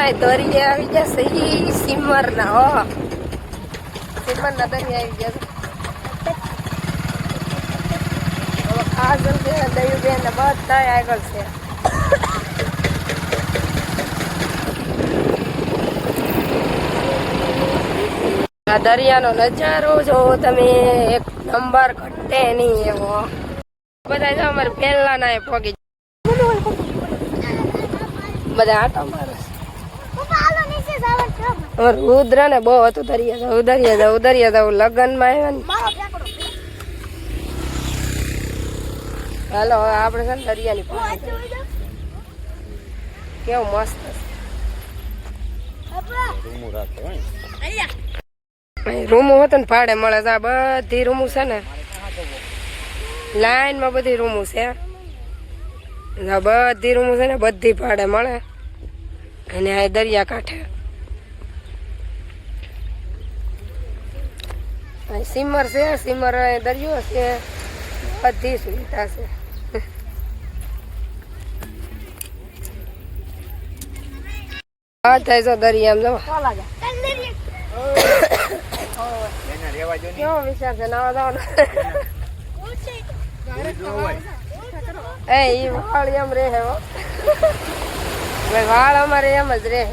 દરિયા આવી ગયા સહી સિમર ના હો. સિમર ના દરિયા આવી હવે કાજલ છે દયું બેન બધા આગળ છે. આ દરિયાનો નજારો જો તમે એક નંબર ઘટે નહીં એવો. બધા જો અમારે પહેલા ના એ પગી બધા આટો મારે રુદ્ર ને બહુ હતું દરિયા જાવ દરિયા જાવ દરિયા જાવ લગ્નમાં આવ્યા ને. હાલો હવે આપણે છે ને દરિયાની કેવું મસ્ત રૂમો હતો ને ભાડે મળે છે. આ બધી રૂમો છે ને લાઈનમાં બધી રૂમો છે. આ બધી રૂમો છે ને બધી ભાડે મળે. અને આ દરિયા કાંઠે. અહીં સિમર છે સિમર દરિયો છે, બધી સુવિધા છે. હા, થાય છે દરિયામાં જો કેવો વિચાર છે, નાવા જવાનો? એ, ઈ વાળ એમ રહે હો. વાળ અમારે એમ જ રહે.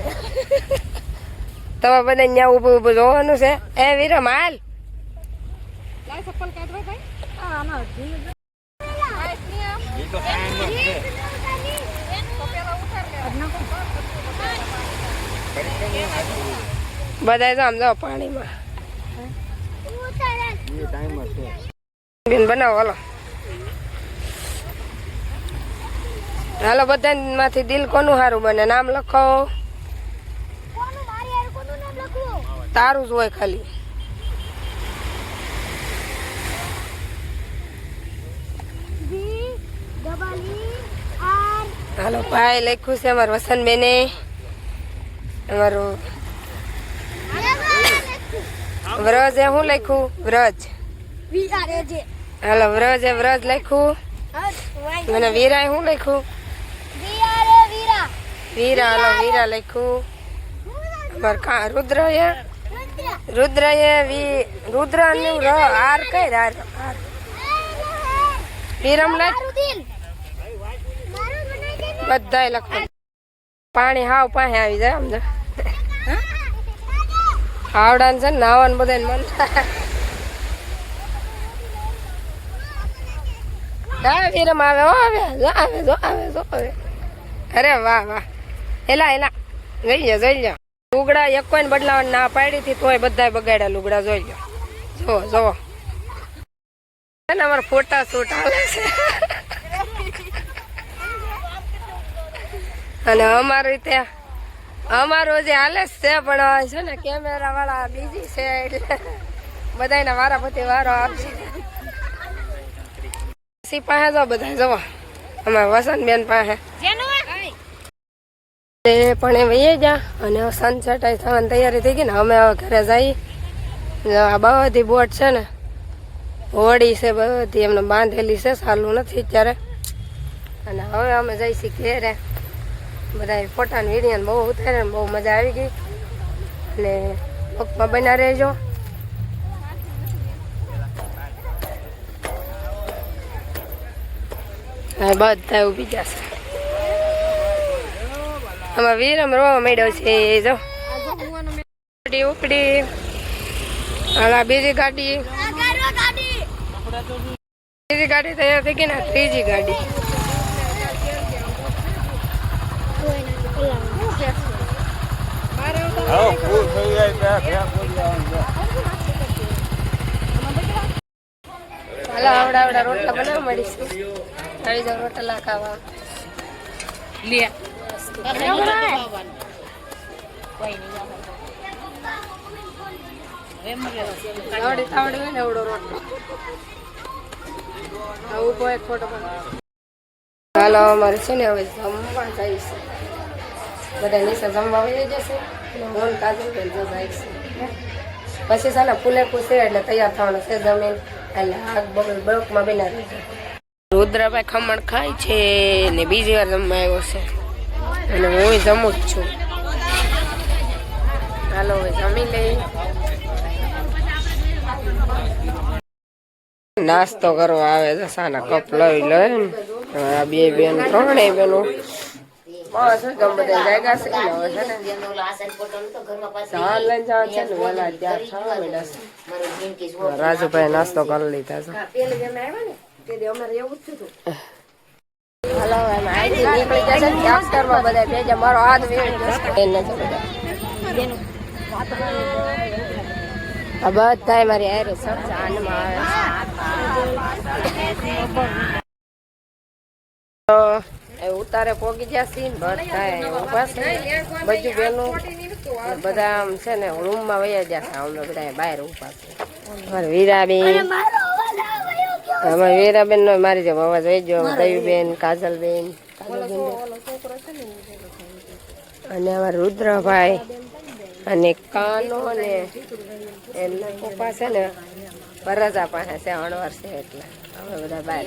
તમે બધા ત્યાં ઊભું ઊભું જોવાનું છે. એ વીરમ હાલ બધા જો આમ જાઓ પાણીમાં. બેન બનાવો હાલો. હાલો બધા માંથી દિલ કોનું સારું બને? નામ લખો. તારું જ હોય ખાલી. હાલો ભાઈ લખ્યું છે અમારું વસંતબેને. અમારું વ્રજ એ શું લખ્યું? વ્રજ. હાલો વ્રજ એ વ્રજ લખ્યું. મને વીરા એ શું લખ્યું? વીરા હાલો વીરા લખ્યું. અમારે કા રુદ્ર એ? રુદ્ર. એ વી રુદ્રનું ર આર કઈ આર આર. વિરમ લખ. બધાય લખવા પાણી હાવ પાસે આવી જાય સમજો આવડાને છે ને નાવાનું બધાને મન. વિરમ આવે, હો આવે, જો આવે જો આવે જો આવે. અરે વાહ વાહ. એલા એલા. જઈ જા જોઈ જા લુગડા એક કોઈ બદલાવાની ના પાડી હતી, તોય બધાય બગાડ્યા લુગડા, જોઈ લો જો જો. અમારા ફોટા શૂટ આવે છે. અને અમારું ત્યાં અમારું જે હાલે જ છે પણ છે ને કેમેરા વાળા બીજી છે એટલે બધાના વારા પછી વારો આપશે સી પાસે જો બધા જવા અમારા વસંતબેન પાસે. પણ એ વહી જા અને સનસેટ થવાની તૈયારી થઈ ગઈ ને અમે હવે ઘરે જઈ આ બધી બોટ છે ને, હોડી છે બધી, એમને બાંધેલી છે સારું નથી અત્યારે. અને હવે અમે જઈશી ઘેરે. બધા ફોટાને વીડિયો બહુ ઉતારે બહુ મજા આવી ગઈ. અને પગમાં બના રહેજો. બધા ઊભી જશે આમાં વીરમ રોવા માંડ્યો છે જો. ગાડી ઉપડી. હાલા બીજી ગાડી. બીજી ગાડી તૈયાર થઈ ગઈ ને ત્રીજી ગાડી. હાલો, આવડા આવડા રોટલા બનાવવા મળીશું. આવી રોટલા ખાવા. હોય ને એવડો રોટલો. હાલો, અમારે છે ને હવે જમવા જાય બધા નીચે જમવા વહી જશે મોન કાજુ બેન જાય છે. પછી છે ને ફૂલે પૂછે એટલે તૈયાર થવાનું છે જમીન. એટલે આગ બગલ બળકમાં બેના રહી જાય. રુદ્રભાઈ ખમણ ખાય છે ને બીજી વાર જમવા આવ્યો છે. અને હું જમું જ છું. હાલો, હવે જમી લઈ નાસ્તો કરવા આવે છે સાના કપ લઈ લે આ બે બેન, ત્રણેય બેનો બસ ગમ બધા જાયગા છે ને હવે છે ને. છે છે રાજુભાઈ નાસ્તો કરી લીધા છે. હલો એમ અહીંથી નીકળી જશે ને ટ્રેક્ટરમાં બધા ભેજા મારો હાથ વેણ જશે એને તો બધા બધા મારી હારે સમજાનમાં આવે તો એ ઉતારે પોગી જશે ને બધા ઊભા છે. બધું બેનું બધા આમ છે ને રૂમમાં વયા છે અમે બધા બહાર ઊભા છે. વીરાબેન અમારે વીરાબેન. નો મારી જેમ અવાજ વહી ગયો દયુબેન કાજલબેન. અને અમારા રુદ્રભાઈ અને કાનો ને એમના પપ્પા છે ને પરજા પાસે છે અણવર છે એટલે. અમે બધા બહાર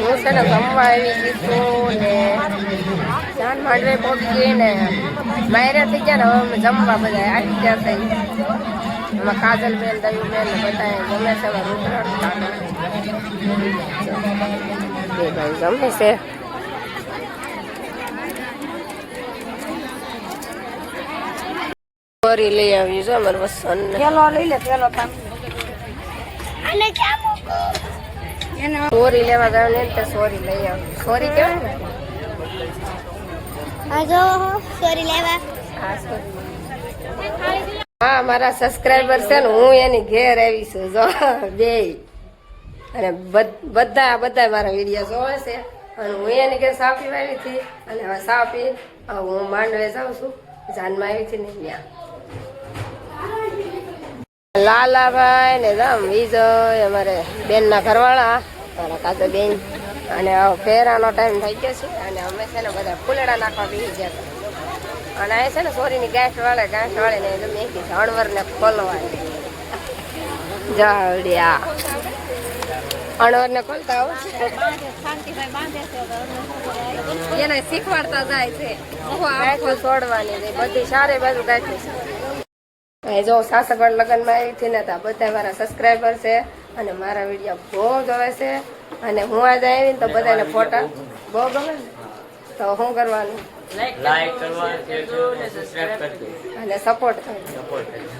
હું છે જમવા આવી કીધું ને જાન માંડવે પહોંચી ને માયરે થઈ ગયા ને હવે જમવા બધા આવી ગયા થઈ એમાં કાજલ બેન, દયું બેન બધા ગમે છે હવે રુદ્ર ભાઈ જમે છે. ચોરી લઈ આવ્યું છે અમારે વસન પેલો લઈ લે પેલો સોરી લેવા ગયો ને તો સોરી લઈ આવ. સોરી કેવાય ને? આજો સોરી લેવા. હા સોરી. હા મારા સબસ્ક્રાઈબર છે ને હું એની ઘેર આવી છું જો બે. અને બધા બધા મારા વીડિયો જોવે છે. અને હું એની ઘેર સાપી આવી હતી અને હવે સાપી હું માંડવે જાઉં છું. જાનમાં આવી હતી ને ત્યાં લાલાભાઈ ને રામ વિજય અમારે બેનના ઘરવાળા મારા કાકા બેન. અને ફેરાનો ટાઈમ થઈ ગયો છે અને અમે છે ને બધા ફૂલેડા નાખવા બેસી ગયા અને અહીં છે ને સોરીની ગાંઠ વાળે ગાંઠ વાળે ને ગમે કે જાણવર ને ખોલવાની જાવડિયા. અણવર ને ખોલતા આવડશે એને શીખવાડતા જાય છે. છોડવાની બધી સારી બાજુ ગાંઠી છે. એ જો સાસગઢ લગ્નમાં આવી હતી ને તો આ બધા મારા સબસ્ક્રાઈબર છે અને મારા વીડિયો બહુ જોવે છે. અને હું આજે આવી ને તો બધાને ફોટા બહુ ગમે. ને? તો શું કરવાનું? લાઈક કરવાનું અને સબસ્ક્રાઇબ કરજો. અને સપોર્ટ કરજો. સપોર્ટ કરજો.